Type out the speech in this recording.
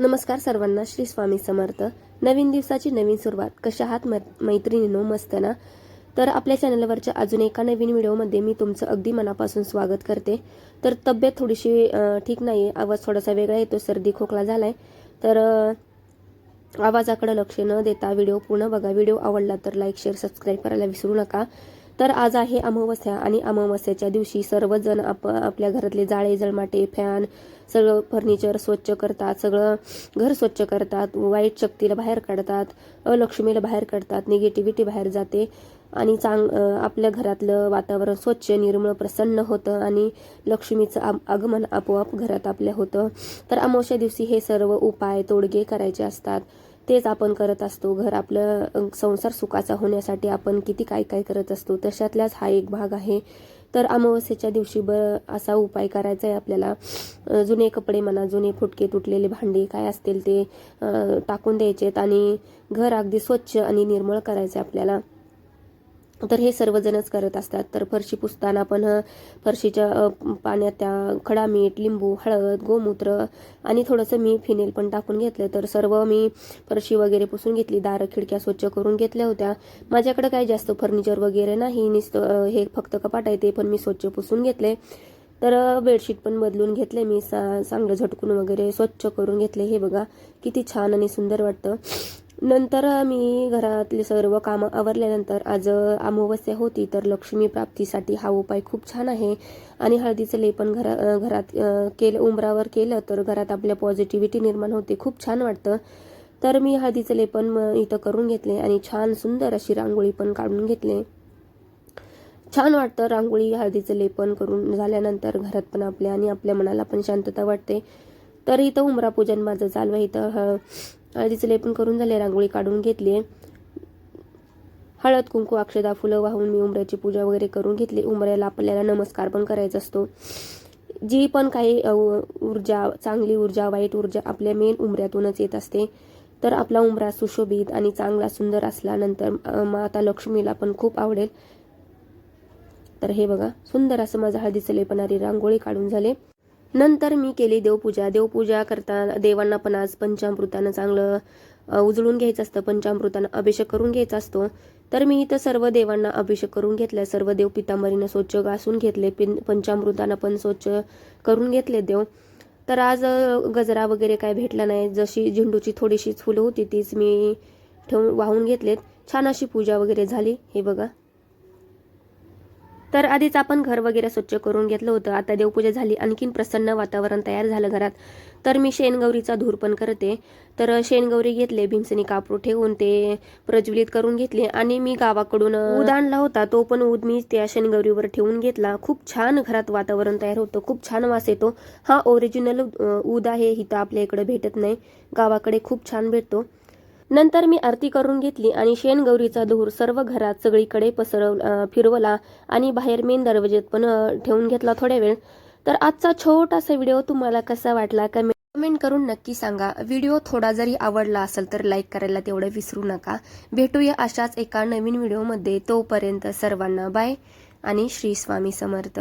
नमस्कार सर्वांना श्री स्वामी समर्थ. नवीन दिवसाची नवीन सुरुवात. कशा आहात मै- मस्त ना? तर आपल्या चॅनलवरच्या अजून एका नवीन व्हिडिओमध्ये मी तुमचं अगदी मनापासून स्वागत करते. तर तब्येत थोडीशी ठीक नाही आहे आवाज थोडासा वेगळा येतो सर्दी खोकला झालाय. तर आवाजाकडे लक्ष न देता व्हिडिओ पूर्ण बघा. व्हिडिओ आवडला तर लाईक शेअर सबस्क्राईब करायला विसरू नका. तर आज आहे अमावस्या आणि अमावस्याच्या दिवशी सर्वजण आप आपल्या घरातले जाळे जळमाटे फॅन सगळं फर्निचर स्वच्छ करतात सगळं घर स्वच्छ करतात वाईट शक्तीला बाहेर काढतात अलक्ष्मीला बाहेर काढतात निगेटिव्हिटी बाहेर जाते आणि चांग आपल्या घरातलं वातावरण स्वच्छ निर्मळ प्रसन्न होतं आणि लक्ष्मीचं आगमन आपोआप घरात आपल्या होतं. तर अमावस्या दिवशी हे सर्व उपाय तोडगे करायचे असतात. तेच आपण करत असतो. घर आपलं संसार सुखाचा होण्यासाठी आपण किती काय काय करत असतो तशातलाच हा एक भाग आहे. तर अमावस्येच्या दिवशी ब असा उपाय करायचा आहे आपल्याला. जुने कपडे म्हणा जुने फुटके तुटलेले भांडी काय असतील ते टाकून द्यायचेत आणि घर अगदी स्वच्छ आणि निर्मळ करायचं आहे आपल्याला. तर हे सर्वजणच करत असतात. तर फरशी पुसताना पण फरशीच्या पाण्यात त्या खडा मीठ लिंबू हळद गोमूत्र आणि थोडंसं मी फिनेल पण टाकून घेतलं. तर सर्व मी फरशी वगैरे पुसून घेतली. दारं खिडक्या स्वच्छ करून घेतल्या होत्या. माझ्याकडे काही जास्त फर्निचर वगैरे नाही. नुसतं हे फक्त कपाट आहे ते पण मी स्वच्छ पुसून घेतले. तर बेडशीट पण बदलून घेतले मी. सा चांगलं झटकून वगैरे स्वच्छ करून घेतले. हे बघा किती छान आणि सुंदर वाटतं. नंतर मी घरातले सर्व कामं आवरल्यानंतर आज अमावस्या होती तर लक्ष्मी प्राप्तीसाठी हा उपाय खूप छान आहे. आणि हळदीचं लेपन घरा घरात केलं उंबरावर केलं तर घरात आपल्या पॉझिटिव्हिटी निर्माण होते खूप छान वाटतं. तर मी हळदीचं लेपन इथं करून घेतले आणि छान सुंदर अशी रांगोळी पण काढून घेतले. छान वाटतं रांगोळी हळदीचं लेपन करून झाल्यानंतर घरात पण आपल्या आणि आपल्या मनाला पण शांतता वाटते. तर इथं उमरा पूजन माझं चालू आहे. इथं हळदीचं लेपन करून झाले रांगोळी काढून घेतली. हळद कुंकू अक्षदा फुलं वाहून मी उमऱ्याची पूजा वगैरे करून घेतली. उमऱ्याला आपल्याला नमस्कार पण करायचा असतो. जी पण काही ऊर्जा चांगली ऊर्जा वाईट ऊर्जा आपल्या मेन उमऱ्यातूनच येत असते. तर आपला उमरा सुशोभित आणि चांगला सुंदर असल्यानंतर माता लक्ष्मीला पण खूप आवडेल. तर हे बघा सुंदर असं माझं हळदीचं लेपणारी रांगोळी काढून झाले. नंतर मी केली देवपूजा. देवपूजा करता देवांना पण आज पंचामृतानं चांगलं उजळून घ्यायचं असतं. पंचामृतानं अभिषेक करून घ्यायचा असतो. तर मी इथं सर्व देवांना अभिषेक करून घेतला सर्व देव पितांबरीनं स्वच्छ घासून घेतले. पिन पंचामृतानं पण स्वच्छ करून घेतले देव. तर आज गजरा वगैरे काय भेटला नाही. जशी झेंडूची थोडीशीच फुलं होती तीच मी ठेवून वाहून घेतलेत. छान अशी पूजा वगैरे झाली. हे बघा. तर आधीच आपण घर वगैरे स्वच्छ करून घेतलं होतं. आता देवपूजा झाली आणखीन प्रसन्न वातावरण तयार झालं घरात. तर मी शेणगौरीचा धूर पण करते. तर शेणगौरी घेतले भीमसेनी कापूर ठेवून ते प्रज्वलित करून घेतले आणि मी गावाकडून ऊद आणला होता. तो पण ऊद मी त्या शेणगौरीवर ठेवून घेतला. खूप छान घरात वातावरण तयार होतं. खूप छान वास येतो. हा ओरिजिनल ऊद आहे. इथं आपल्या इकडे भेटत नाही. गावाकडे खूप छान भेटतो. नंतर मी आरती करून घेतली आणि शेणगौरीचा धूर सर्व घरात सगळीकडे पसरव फिरवला आणि बाहेर मेन दरवाजेत पण ठेवून घेतला थोड्या वेळ. तर आजचा छोटासा व्हिडिओ तुम्हाला कसा वाटला कमेंट कमेंट करून नक्की सांगा. व्हिडिओ थोडा जरी आवडला असेल तर लाईक करायला तेवढं विसरू नका. भेटूया अशाच एका नवीन व्हिडिओमध्ये. तोपर्यंत सर्वांना बाय आणि श्री स्वामी समर्थ.